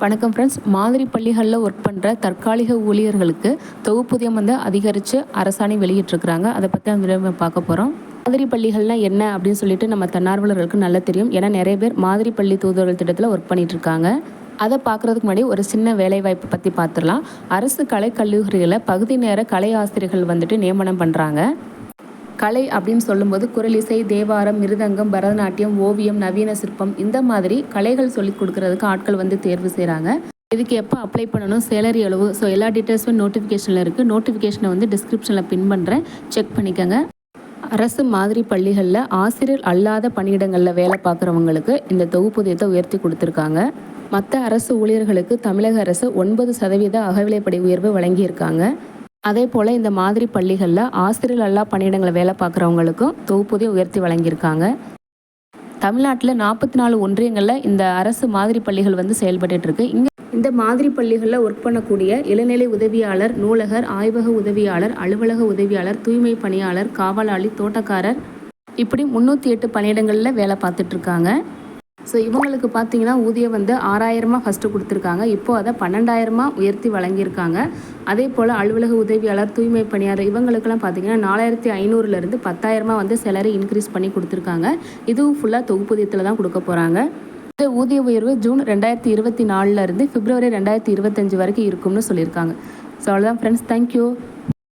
வணக்கம் ஃப்ரெண்ட்ஸ் மாதிரி பள்ளிகளில் ஒர்க் பண்ணுற தற்காலிக ஊழியர்களுக்கு தொகுப்பூதியம் வந்து அதிகரித்து அரசாணை வெளியிட்டிருக்கிறாங்க. அதை பற்றி அந்த பார்க்க போகிறோம் மாதிரி பள்ளிகள்னால் என்ன அப்படின்னு சொல்லிட்டு நம்ம தன்னார்வலர்களுக்கு நல்லா தெரியும். ஏன்னா நிறைய பேர் மாதிரி பள்ளி தூதுவர்கள் திட்டத்தில் ஒர்க் பண்ணிகிட்ருக்காங்க இருக்காங்க அதை பார்க்குறதுக்கு முன்னாடி ஒரு சின்ன வேலைவாய்ப்பு பற்றி பார்த்துடலாம். அரசு கலை பகுதி நேர கலை ஆசிரியர்கள் வந்துட்டு நியமனம் பண்ணுறாங்க கலை அப்படின்னு சொல்லும்போது குரலிசை தேவாரம் மிருதங்கம் பரதநாட்டியம் ஓவியம் நவீன சிற்பம் இந்த மாதிரி கலைகள் சொல்லி கொடுக்கறதுக்கு ஆட்கள் வந்து தேர்வு செய்கிறாங்க இதுக்கு எப்போ அப்ளை பண்ணணும்? சேலரி அளவு ஸோ எல்லா டீட்டெயில்ஸும் நோட்டிஃபிகேஷனில் இருக்குது நோட்டிஃபிகேஷனை வந்து டிஸ்கிரிப்ஷனில் பின் பண்ணுறேன் செக் பண்ணிக்கோங்க. அரசு மாதிரி பள்ளிகளில் ஆசிரியர் அல்லாத பணியிடங்களில் வேலை பார்க்குறவங்களுக்கு இந்த தொகுப்பூதியத்தை உயர்த்தி கொடுத்துருக்காங்க. மற்ற அரசு ஊழியர்களுக்கு தமிழக அரசு ஒன்பது சதவீத அகவிலைப்படி உயர்வு வழங்கியிருக்காங்க. அதே போல் இந்த மாதிரி பள்ளிகளில் ஆசிரியர் அல்லா பணியிடங்களை வேலை பார்க்குறவங்களுக்கும் தொகுப்பூதியம் உயர்த்தி வழங்கியிருக்காங்க. தமிழ்நாட்டில் நாற்பத்தி நாலு ஒன்றியங்களில் இந்த அரசு மாதிரி பள்ளிகள் வந்து செயல்பட்டுருக்கு இங்கே இந்த மாதிரி பள்ளிகளில் ஒர்க் பண்ணக்கூடிய இளநிலை உதவியாளர் நூலகர் ஆய்வக உதவியாளர் அலுவலக உதவியாளர் தூய்மை பணியாளர் காவலாளி தோட்டக்காரர் இப்படி முந்நூற்றி எட்டு பணியிடங்களில் வேலை பார்த்துட்ருக்காங்க ஸோ இவங்களுக்கு பார்த்தீங்கன்னா ஊதியம் வந்து ஆறாயிரமாக ஃபஸ்ட்டு கொடுத்துருக்காங்க. இப்போது அதை பன்னெண்டாயிரமாக உயர்த்தி வழங்கியிருக்காங்க. அதே போல் அலுவலக உதவியாளர் தூய்மை பணியாளர் இவங்களுக்கெல்லாம் பார்த்தீங்கன்னா நாலாயிரத்தி ஐநூறுலேருந்து பத்தாயிரமாக வந்து சேலரி இன்க்ரீஸ் பண்ணி கொடுத்துருக்காங்க. இதுவும் ஃபுல்லாக தொகுப்பூதியத்தில் தான் கொடுக்க போகிறாங்க இந்த ஊதிய உயர்வு ஜூன் ரெண்டாயிரத்தி இருபத்தி நாலுலேருந்து பிப்ரவரி ரெண்டாயிரத்தி இருபத்தஞ்சு வரைக்கும் இருக்கும்னு சொல்லியிருக்காங்க. ஸோ அவ்வளோதான் ஃப்ரெண்ட்ஸ் தேங்க்யூ